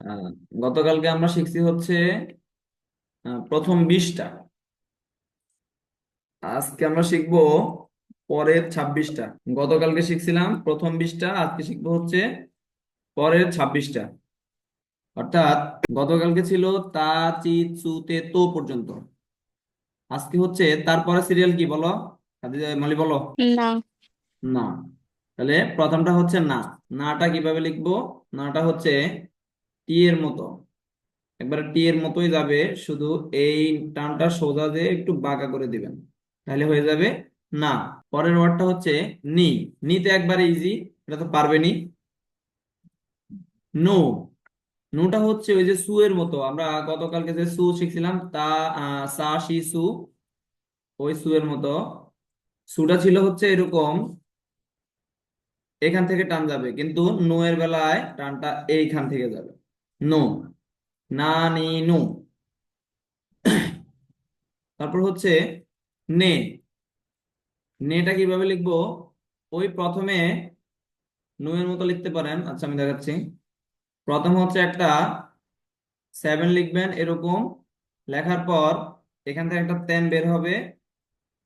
আহ, গতকালকে আমরা শিখছি হচ্ছে আহ, প্রথম বিশটা। আজকে আমরা শিখব পরের ছাব্বিশটা। গতকালকে শিখছিলাম প্রথম বিশটা আজকে শিখব হচ্ছে পরের ছাব্বিশটা। অর্থাৎ গতকালকে ছিল তা চি চু তে তো পর্যন্ত। আজকে হচ্ছে তারপরে সিরিয়াল কি বলো? খাদিজা মালি বলো? না। না। তাহলে প্রথমটা হচ্ছে না। নাটা কীভাবে লিখব? নাটা হচ্ছে টি এর মতো। একবারে টি এর মতোই যাবে, শুধু এই টানটা সোজা দিয়ে একটু বাঁকা করে দিবেন। তাহলে হয়ে যাবে না। পরের ওয়ার্ডটা হচ্ছে নি। নিতে একবারে ইজি এটা তো পারবেনি নো নোটা হচ্ছে ওই যে সু এর মতো। আমরা গতকালকে যে সু শিখছিলাম, তা সা শি সু, ওই সু এর মতো। সুটা ছিল হচ্ছে এরকম। এখান থেকে টান যাবে, কিন্তু নো এর বেলায় টানটা এইখান থেকে যাবে। নো, না, নি, নো। তারপর হচ্ছে নে। নেটা কীভাবে লিখব? ওই প্রথমে নু এর মতো লিখতে পারেন। আচ্ছা আমি দেখাচ্ছি। প্রথম হচ্ছে একটা সেভেন লিখবেন এরকম। লেখার পর এখান থেকে একটা টেন বের হবে।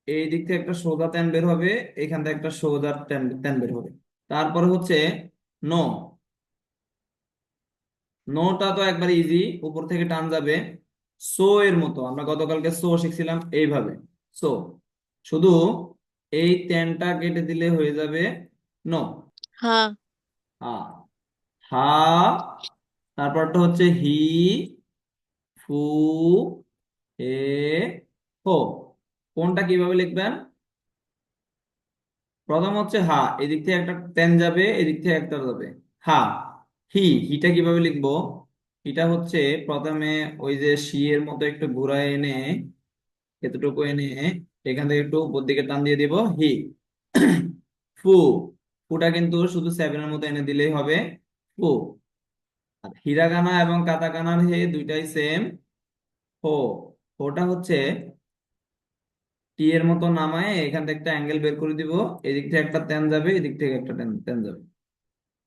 এই দিক থেকে একটা সোজা টেন বের হবে। এখান থেকে একটা সোজা টেন টেন বের হবে। তারপরে হচ্ছে নো। নোটা তো একবার ইজি উপর থেকে টান যাবে। সো এর মতো আমরা গতকালকে সো শিখছিলাম এইভাবে। সো শুধু এই টেনটা কেটে দিলে হয়ে যাবে নো। হ্যাঁ হা। হা তারপরটা হচ্ছে হি ফু হে হো। কোনটা কীভাবে লিখবেন? প্রথম হচ্ছে হা এদিক থেকে একটা টেন যাবে এদিক থেকে একটা যাবে। হা। হি হিটা কীভাবে লিখব? হিটা হচ্ছে প্রথমে ওই যে শি এর মতো একটু ঘুরায় এনে, এতটুকু এনে এখান থেকে একটু উপর দিকে টান দিয়ে দিব হি ফু ফুটা কিন্তু শুধু সেভেনের মতো এনে দিলেই হবে। ফু আর হিরাগানা এবং কাতাকানার হে দুইটাই সেম হো হোটা হচ্ছে টি এর মতো নামায় এখান থেকে একটা অ্যাঙ্গেল বের করে দিব। এদিক থেকে একটা টেন যাবে, এদিক থেকে একটা টেন টেন যাবে।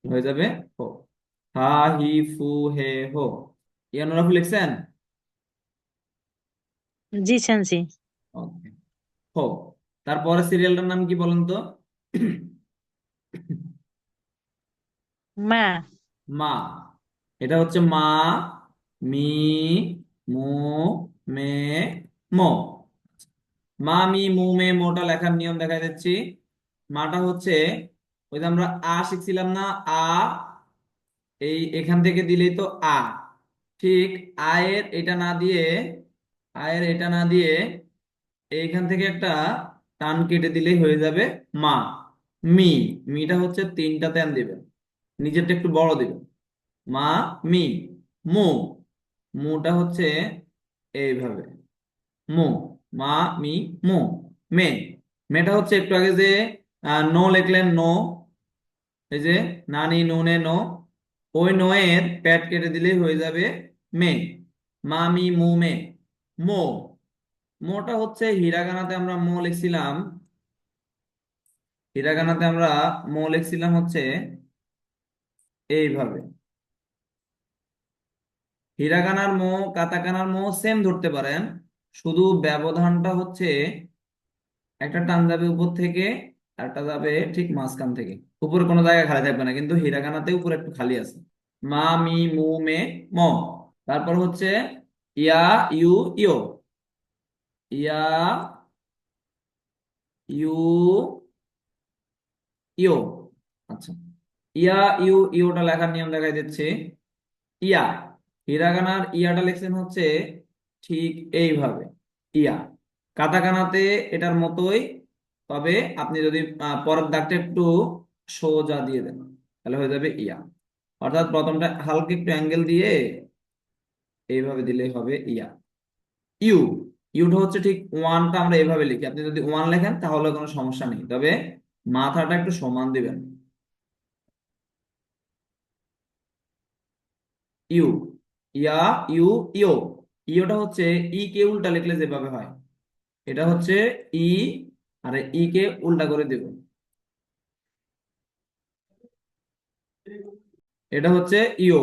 হয়ে যাবে? হো হা হি ফু হে হো। ইয়ানুরাফু লিখছেন? জি শুনছি। ওকে হো। তারপরে সিরিয়ালটার নাম কি বলেন তো? মা। মা। এটা হচ্ছে মা মি মু মে মো। মা মি মু মে মোটা লেখার নিয়ম দেখা যাচ্ছি মাটা হচ্ছে ওই যে আমরা আ শিখছিলাম না আ এই এখান থেকে দিলেই তো আ। ঠিক আয়ের এটা না দিয়ে, আয়ের এটা না দিয়ে এইখান থেকে একটা টান কেটে দিলেই হয়ে যাবে মা। মি, মিটা হচ্ছে তিনটা তেন দিবেন। নিজেরটা একটু বড় দিবেন। মা, মি, মু। মুটা হচ্ছে এইভাবে। মু, মা, মি, মু। মে, মেটা হচ্ছে একটু আগে যে নো লিখলেন নো, এই যে, নানি, নুনে নো। ওই নয়ের প্যাট কেটে দিলেই হয়ে যাবে মে। মা, মি, মু, মে। মো। মোটা হচ্ছে হিরাগানাতে আমরা মো লিখছিলাম। হিরাগানাতে আমরা মো লিখছিলাম হচ্ছে এইভাবে। হিরাগানার মো, কাতাকানার মো সেম ধরতে পারেন। শুধু ব্যবধানটা হচ্ছে একটা টান যাবে উপর থেকে একটা যাবে ঠিক মাঝখান থেকে। উপরে কোনো জায়গায় খালি থাকবে না, কিন্তু হিরাগানাতে উপরে একটু খালি আছে। মা, মি, মু, মে, ম। তারপর হচ্ছে ইয়া, ইউ, ইও। ইয়া, ইউ, ইও। আচ্ছা। ইয়া, ইউ, ইওটা লেখার নিয়ম দেখাই দিচ্ছে। ইয়া। হিরাগানার ইয়াটা লিখছেন হচ্ছে ঠিক এইভাবে। ইয়া। কাতাকানাতে এটার মতোই তবে আপনি যদি পরের দাগটা একটু সোজা দিয়ে দেন, তাহলে হয়ে যাবে ইয়া। অর্থাৎ প্রথমটা হালকা একটু অ্যাঙ্গেল দিয়ে এইভাবে দিলে হবে ইয়া। ইউ, ইউটা হচ্ছে ঠিক ওয়ানটা আমরা এইভাবে লিখি। আপনি যদি ওয়ান লেখেন তাহলে কোনো সমস্যা নেই, তবে মাথাটা একটু সমান দিবেন। ইউ, ইয়া, ইউ, ইও। ইওটা হচ্ছে ই কে উল্টা লিখলে যেভাবে হয়, এটা হচ্ছে ই আর ই কে উল্টা করে দেব। এটা হচ্ছে ইও।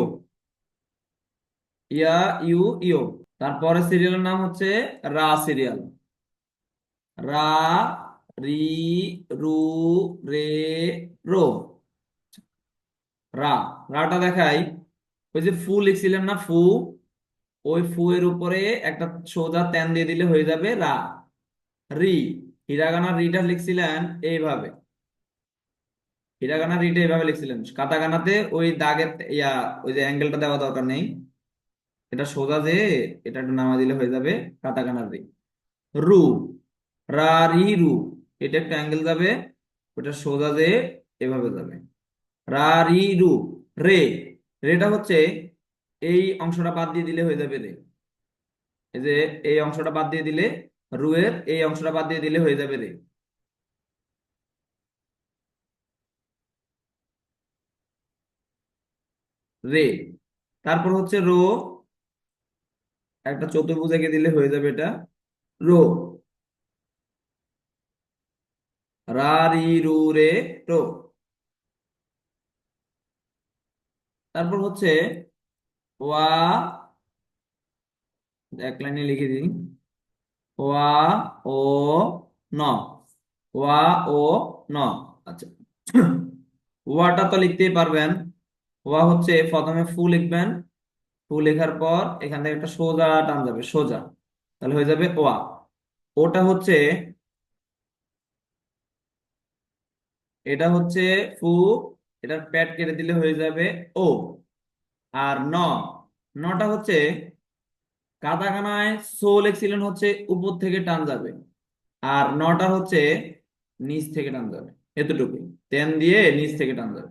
ইয়া, ইউ ইউ তারপরে সিরিয়ালের নাম হচ্ছে রা সিরিয়াল রা, রি, রু, রে, রো। রা, রাটা দেখাই। ওই যে ফু লিখছিলেন না, ফু? ওই ফু এর উপরে একটা সোজা তেন দিয়ে দিলে হয়ে যাবে রা। রি। হিরাগানা রিটা লিখছিলেন এইভাবে হিরাগানা রিটা এইভাবে লিখছিলেন কাতাকানাতে ওই দাগের, ইয়া, ওই যে অ্যাঙ্গেলটা দেওয়া দরকার নেই। এটা সোজা যে, এটা নামা দিলে হয়ে যাবে কাতাকানার রি রু, রা, রি, রু, এটা একটা অ্যাঙ্গেল যাবে, ওটা সোজা যে, এভাবে যাবে। রা, রি, রু, রে, রেটা হচ্ছে এই অংশটা বাদ দিয়ে দিলে হয়ে যাবে রে। এই যে, এই অংশটা বাদ দিয়ে দিলে রু এর এই অংশটা বাদ দিয়ে দিলে হয়ে যাবে রে। রে, তারপর হচ্ছে রো, একটা চতুর্ভুজ এঁকে দিলে হয়ে যাবে এটা। রো, রা, রি, রু, রে। তারপর হচ্ছে ওয়া, এক লাইনে লিখে দিই। ওয়া ও ন। ওয়া ও ন। আচ্ছা। ওয়াটা তো লিখতেই পারবেন। ওয়া হচ্ছে প্রথমে ফু লিখবেন। ফু লেখার পর এখান থেকে একটা সোজা টান যাবে, সোজা। তাহলে হয়ে যাবে ওয়া। ওটা হচ্ছে এটা হচ্ছে ফু, এটার প্যাড কেটে দিলে হয়ে যাবে ও। আর ন। নটা হচ্ছে কাতাকানায় সোল লেখছিলেন হচ্ছে উপর থেকে টান যাবে আর নটা হচ্ছে নিচ থেকে টান যাবে এতটুকু তেন দিয়ে নিচ থেকে টান যাবে।